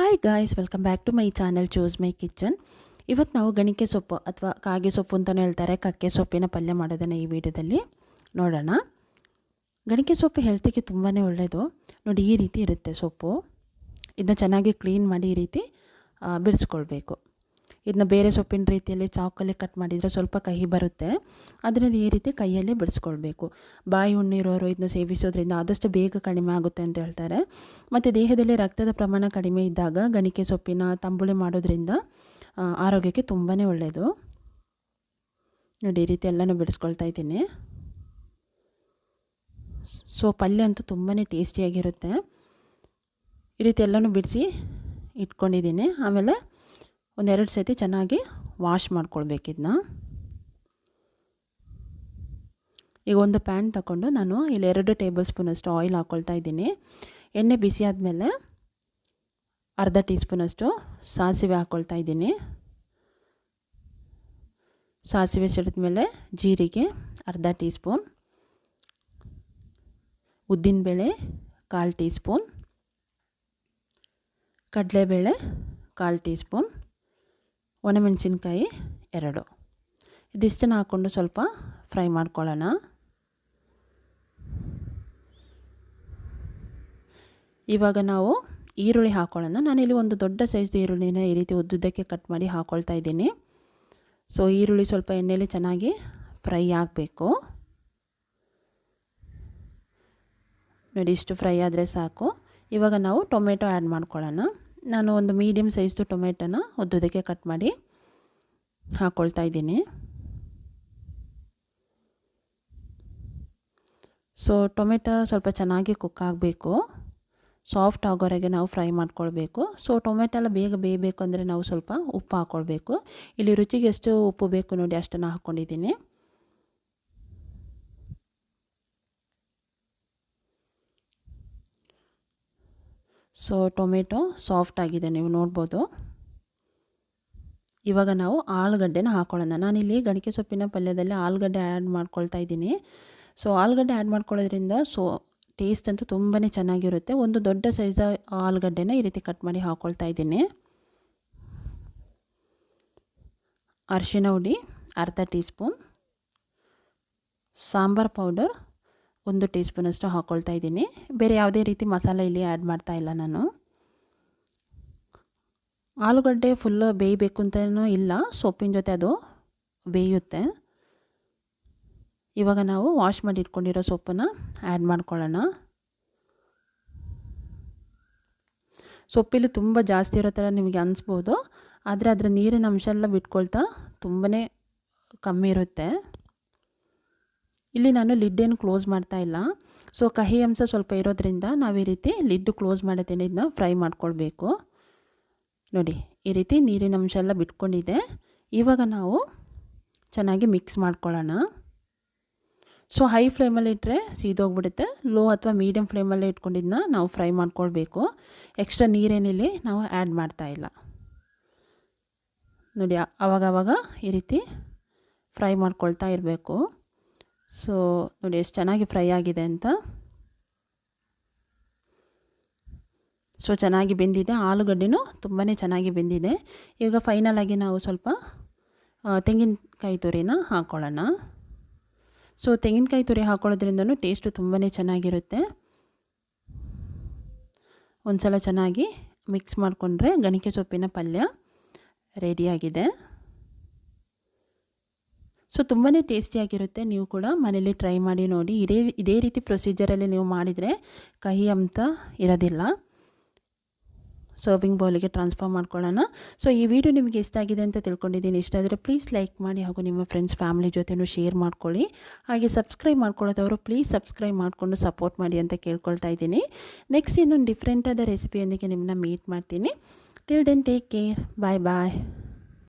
Hi guys welcome back to my channel choose my kitchen ಇವತ್ತು ನಾವು ಗಣಿಕೆ ಸೊಪ್ಪು ಅಥವಾ ಕಾಗೆ ಸೊಪ್ಪು ಅಂತಲೂ ಹೇಳ್ತಾರೆ, ಕಕ್ಕೆ ಸೊಪ್ಪಿನ ಪಲ್ಯ ಮಾಡೋದನ್ನು ಈ ವಿಡಿಯೋದಲ್ಲಿ ನೋಡೋಣ. ಗಣಿಕೆ ಸೊಪ್ಪು ಹೆಲ್ತಿಗೆ ತುಂಬಾ ಒಳ್ಳೆಯದು ನೋಡಿ, ಈ ರೀತಿ ಇರುತ್ತೆ ಸೊಪ್ಪು. ಇದನ್ನ ಚೆನ್ನಾಗಿ ಕ್ಲೀನ್ ಮಾಡಿ ಈ ರೀತಿ ಬಿಡಿಸ್ಕೊಳ್ಬೇಕು ಇದನ್ನ ಬೇರೆ ಸೊಪ್ಪಿನ ರೀತಿಯಲ್ಲಿ ಚಾಕಲ್ಲಿ ಕಟ್ ಮಾಡಿದರೆ ಸ್ವಲ್ಪ ಕಹಿ ಬರುತ್ತೆ. ಅದರಿಂದ ಈ ರೀತಿ ಕೈಯಲ್ಲಿ ಬಿಡಿಸ್ಕೊಳ್ಬೇಕು. ಬಾಯಿ ಹುಣ್ಣಿರೋರು ಇದನ್ನ ಸೇವಿಸೋದ್ರಿಂದ ಆದಷ್ಟು ಬೇಗ ಕಡಿಮೆ ಆಗುತ್ತೆ ಅಂತ ಹೇಳ್ತಾರೆ. ಮತ್ತು ದೇಹದಲ್ಲಿ ರಕ್ತದ ಪ್ರಮಾಣ ಕಡಿಮೆ ಇದ್ದಾಗ ಗಣಿಕೆ ಸೊಪ್ಪಿನ ತಂಬುಳಿ ಮಾಡೋದ್ರಿಂದ ಆರೋಗ್ಯಕ್ಕೆ ತುಂಬಾ ಒಳ್ಳೆಯದು ನೋಡಿ, ಈ ರೀತಿ ಎಲ್ಲನೂ ಬಿಡಿಸ್ಕೊಳ್ತಾ ಇದ್ದೀನಿ. ಸೊ, ಪಲ್ಯ ಅಂತೂ ತುಂಬಾ ಟೇಸ್ಟಿಯಾಗಿರುತ್ತೆ. ಈ ರೀತಿ ಎಲ್ಲನೂ ಬಿಡಿಸಿ ಇಟ್ಕೊಂಡಿದ್ದೀನಿ. ಆಮೇಲೆ ಒಂದೆರಡು ಸತಿ ಚೆನ್ನಾಗಿ ವಾಶ್ ಮಾಡ್ಕೊಳ್ಬೇಕಿದ್ನ ಈಗ ಒಂದು ಪ್ಯಾನ್ ತಗೊಂಡು ನಾನು ಇಲ್ಲಿ ಎರಡು ಟೇಬಲ್ ಸ್ಪೂನಷ್ಟು ಆಯಿಲ್ ಹಾಕ್ಕೊಳ್ತಾ ಇದ್ದೀನಿ. ಎಣ್ಣೆ ಬಿಸಿ ಆದಮೇಲೆ ಅರ್ಧ ಟೀ ಸ್ಪೂನಷ್ಟು ಸಾಸಿವೆ ಹಾಕ್ಕೊಳ್ತಾ ಇದ್ದೀನಿ. ಸಾಸಿವೆ ಸಿಡಿದ್ಮೇಲೆ ಜೀರಿಗೆ ಅರ್ಧ ಟೀ ಸ್ಪೂನ್. ಉದ್ದಿನಬೇಳೆ ಕಾಲು ಟೀ ಸ್ಪೂನ್. ಕಡಲೆಬೇಳೆ ಕಾಲು ಟೀ ಸ್ಪೂನ್. ಒಣಮೆಣಸಿನ್ಕಾಯಿ ಎರಡು. ಇದಿಷ್ಟನ್ನು ಹಾಕ್ಕೊಂಡು ಸ್ವಲ್ಪ ಫ್ರೈ ಮಾಡ್ಕೊಳ್ಳೋಣ. ಇವಾಗ ನಾವು ಈರುಳ್ಳಿ ಹಾಕ್ಕೊಳ್ಳೋಣ ನಾನಿಲ್ಲಿ ಒಂದು ದೊಡ್ಡ ಸೈಜ್ದು ಈರುಳ್ಳಿನ ಈ ರೀತಿ ಉದ್ದುದ್ದಕ್ಕೆ ಕಟ್ ಮಾಡಿ ಹಾಕ್ಕೊಳ್ತಾ ಇದ್ದೀನಿ. ಸೊ, ಈರುಳ್ಳಿ ಸ್ವಲ್ಪ ಎಣ್ಣೆಯಲ್ಲಿ ಚೆನ್ನಾಗಿ ಫ್ರೈ ಆಗಬೇಕು. ನೋಡಿ, ಇಷ್ಟು ಫ್ರೈ ಆದರೆ ಸಾಕು. ಇವಾಗ ನಾವು ಟೊಮೆಟೊ ಆ್ಯಡ್ ಮಾಡ್ಕೊಳ್ಳೋಣ. ನಾನು ಒಂದು ಮೀಡಿಯಮ್ ಸೈಜ್ದು ಟೊಮೆಟೊನ ಉದ್ದುದಕ್ಕೆ ಕಟ್ ಮಾಡಿ ಹಾಕ್ಕೊಳ್ತಾ ಇದ್ದೀನಿ. ಸೊ ಟೊಮೆಟೊ ಸ್ವಲ್ಪ ಚೆನ್ನಾಗಿ ಕುಕ್ ಆಗಬೇಕು. ಸಾಫ್ಟ್ ಆಗೋವರೆಗೆ ನಾವು ಫ್ರೈ ಮಾಡ್ಕೊಳ್ಬೇಕು. ಸೊ ಟೊಮೆಟೊ ಎಲ್ಲ ಬೇಗ ಬೇಯಬೇಕು ಅಂದರೆ ನಾವು ಸ್ವಲ್ಪ ಉಪ್ಪು ಹಾಕ್ಕೊಳ್ಬೇಕು ಇಲ್ಲಿ ರುಚಿಗೆ ಎಷ್ಟು ಉಪ್ಪು ಬೇಕು ನೋಡಿ ಅಷ್ಟನ್ನು ಹಾಕ್ಕೊಂಡಿದ್ದೀನಿ ಸೊ ಟೊಮೆಟೊ ಸಾಫ್ಟ್ ಆಗಿದೆ, ನೀವು ನೋಡ್ಬೋದು. ಇವಾಗ ನಾವು ಆಲೂಗಡ್ಡೆನ ಹಾಕ್ಕೊಳ್ಳೋಣ ನಾನಿಲ್ಲಿ ಗಣಿಕೆ ಸೊಪ್ಪಿನ ಪಲ್ಯದಲ್ಲಿ ಆಲೂಗಡ್ಡೆ ಆ್ಯಡ್ ಮಾಡ್ಕೊಳ್ತಾ ಇದ್ದೀನಿ. ಸೊ ಆಲೂಗಡ್ಡೆ ಆ್ಯಡ್ ಮಾಡ್ಕೊಳ್ಳೋದ್ರಿಂದ ಸೊ ಟೇಸ್ಟ್ ಅಂತೂ ತುಂಬಾ ಚೆನ್ನಾಗಿರುತ್ತೆ. ಒಂದು ದೊಡ್ಡ ಸೈಜ್ ಆಲೂಗಡ್ಡೆನ ಈ ರೀತಿ ಕಟ್ ಮಾಡಿ ಹಾಕ್ಕೊಳ್ತಾ ಇದ್ದೀನಿ. ಅರಿಶಿನ ಹುಡಿ, ಅರ್ಧ ಟೀ ಸ್ಪೂನ್ ಸಾಂಬಾರ್ ಪೌಡರ್ ಒಂದು ಟೀ ಸ್ಪೂನಷ್ಟು ಹಾಕ್ಕೊಳ್ತಾ ಇದ್ದೀನಿ. ಬೇರೆ ಯಾವುದೇ ರೀತಿ ಮಸಾಲೆ ಇಲ್ಲಿ ಆ್ಯಡ್ ಮಾಡ್ತಾ ಇಲ್ಲ ನಾನು. ಆಲೂಗಡ್ಡೆ ಫುಲ್ಲು ಬೇಯಬೇಕು ಅಂತಲೂ ಇಲ್ಲ. ಸೊಪ್ಪಿನ ಜೊತೆ ಅದು ಬೇಯುತ್ತೆ. ಇವಾಗ ನಾವು ವಾಶ್ ಮಾಡಿ ಇಟ್ಕೊಂಡಿರೋ ಸೊಪ್ಪನ್ನು ಆ್ಯಡ್ ಮಾಡ್ಕೊಳ್ಳೋಣ. ಸೊಪ್ಪಿಲ್ಲಿ ತುಂಬ ಜಾಸ್ತಿ ಇರೋ ಥರ ನಿಮಗೆ ಅನಿಸ್ಬೋದು. ಆದರೆ ಅದರ ನೀರಿನ ಅಂಶ ಎಲ್ಲ ಬಿಟ್ಕೊಳ್ತಾ ತುಂಬಾ ಕಮ್ಮಿ ಇರುತ್ತೆ. ಇಲ್ಲಿ ನಾನು ಲಿಡ್ಡೇನು ಕ್ಲೋಸ್ ಮಾಡ್ತಾ ಇಲ್ಲ. ಸೊ ಕಹಿ ಅಂಶ ಸ್ವಲ್ಪ ಇರೋದ್ರಿಂದ ನಾವು ಈ ರೀತಿ ಲಿಡ್ ಕ್ಲೋಸ್ ಮಾಡುತ್ತೇನೆ ಇದನ್ನ ಫ್ರೈ ಮಾಡ್ಕೊಳ್ಬೇಕು. ನೋಡಿ, ಈ ರೀತಿ ನೀರಿನ ಅಂಶ ಎಲ್ಲ ಬಿಟ್ಕೊಂಡಿದೆ. ಇವಾಗ ನಾವು ಚೆನ್ನಾಗಿ ಮಿಕ್ಸ್ ಮಾಡ್ಕೊಳ್ಳೋಣ. ಸೊ ಹೈ ಫ್ಲೇಮಲ್ಲಿ ಇಟ್ಟರೆ ಸೀದೋಗ್ಬಿಡುತ್ತೆ. ಲೋ ಅಥವಾ ಮೀಡಿಯಮ್ ಫ್ಲೇಮಲ್ಲೇ ಇಟ್ಕೊಂಡಿದ್ದನ್ನ ನಾವು ಫ್ರೈ ಮಾಡ್ಕೊಳ್ಬೇಕು. ಎಕ್ಸ್ಟ್ರಾ ನೀರೇನಿಲ್ಲಿ ನಾವು ಆ್ಯಡ್ ಮಾಡ್ತಾ ಇಲ್ಲ. ನೋಡಿ ಆವಾಗವಾಗ ಈ ರೀತಿ ಫ್ರೈ ಮಾಡ್ಕೊಳ್ತಾ ಇರಬೇಕು. ಸೊ, ನೋಡಿ ಎಷ್ಟು ಚೆನ್ನಾಗಿ ಫ್ರೈ ಆಗಿದೆ ಅಂತ. ಸೊ, ಚೆನ್ನಾಗಿ ಬೆಂದಿದೆ. ಆಲೂಗಡ್ಡೆನೂ ತುಂಬಾ ಚೆನ್ನಾಗಿ ಬೆಂದಿದೆ. ಈಗ ಫೈನಲಾಗಿ ನಾವು ಸ್ವಲ್ಪ ತೆಂಗಿನಕಾಯಿ ತುರಿನ ಹಾಕ್ಕೊಳ್ಳೋಣ ಸೊ, ತೆಂಗಿನಕಾಯಿ ತುರಿ ಹಾಕ್ಕೊಳ್ಳೋದ್ರಿಂದ ಟೇಸ್ಟು ತುಂಬಾ ಚೆನ್ನಾಗಿರುತ್ತೆ. ಒಂದು ಸಲ ಚೆನ್ನಾಗಿ ಮಿಕ್ಸ್ ಮಾಡಿಕೊಂಡ್ರೆ ಗಣಿಕೆ ಸೊಪ್ಪಿನ ಪಲ್ಯ ರೆಡಿಯಾಗಿದೆ ಸೊ ತುಂಬಾ ಟೇಸ್ಟಿಯಾಗಿರುತ್ತೆ ನೀವು ಕೂಡ ಮನೇಲಿ ಟ್ರೈ ಮಾಡಿ ನೋಡಿ. ಇದೇ ಇದೇ ರೀತಿ ಪ್ರೊಸೀಜರಲ್ಲಿ ನೀವು ಮಾಡಿದರೆ ಕಹಿ ಅಂತ ಇರೋದಿಲ್ಲ. ಸರ್ವಿಂಗ್ ಬೌಲಿಗೆ ಟ್ರಾನ್ಸ್ಫರ್ ಮಾಡ್ಕೊಳ್ಳೋಣ. ಸೊ ಈ ವಿಡಿಯೋ ನಿಮಗೆ ಇಷ್ಟ ಆಗಿದೆ ಅಂತ ತಿಳ್ಕೊಂಡಿದ್ದೀನಿ. ಇಷ್ಟ ಆದರೆ ಪ್ಲೀಸ್ ಲೈಕ್ ಮಾಡಿ ಹಾಗೂ ನಿಮ್ಮ ಫ್ರೆಂಡ್ಸ್ ಫ್ಯಾಮಿಲಿ ಜೊತೆನೂ ಶೇರ್ ಮಾಡ್ಕೊಳ್ಳಿ. ಹಾಗೆ ಸಬ್ಸ್ಕ್ರೈಬ್ ಮಾಡ್ಕೊಳ್ಳೋದವರು ಪ್ಲೀಸ್ ಸಬ್ಸ್ಕ್ರೈಬ್ ಮಾಡಿಕೊಂಡು ಸಪೋರ್ಟ್ ಮಾಡಿ ಅಂತ ಕೇಳ್ಕೊಳ್ತಾ ಇದ್ದೀನಿ. ನೆಕ್ಸ್ಟ್ ಇನ್ನೊಂದು ಡಿಫ್ರೆಂಟಾದ ರೆಸಿಪಿಯೊಂದಿಗೆ ನಿಮ್ಮನ್ನ ಮೀಟ್ ಮಾಡ್ತೀನಿ. Till then take care bye bye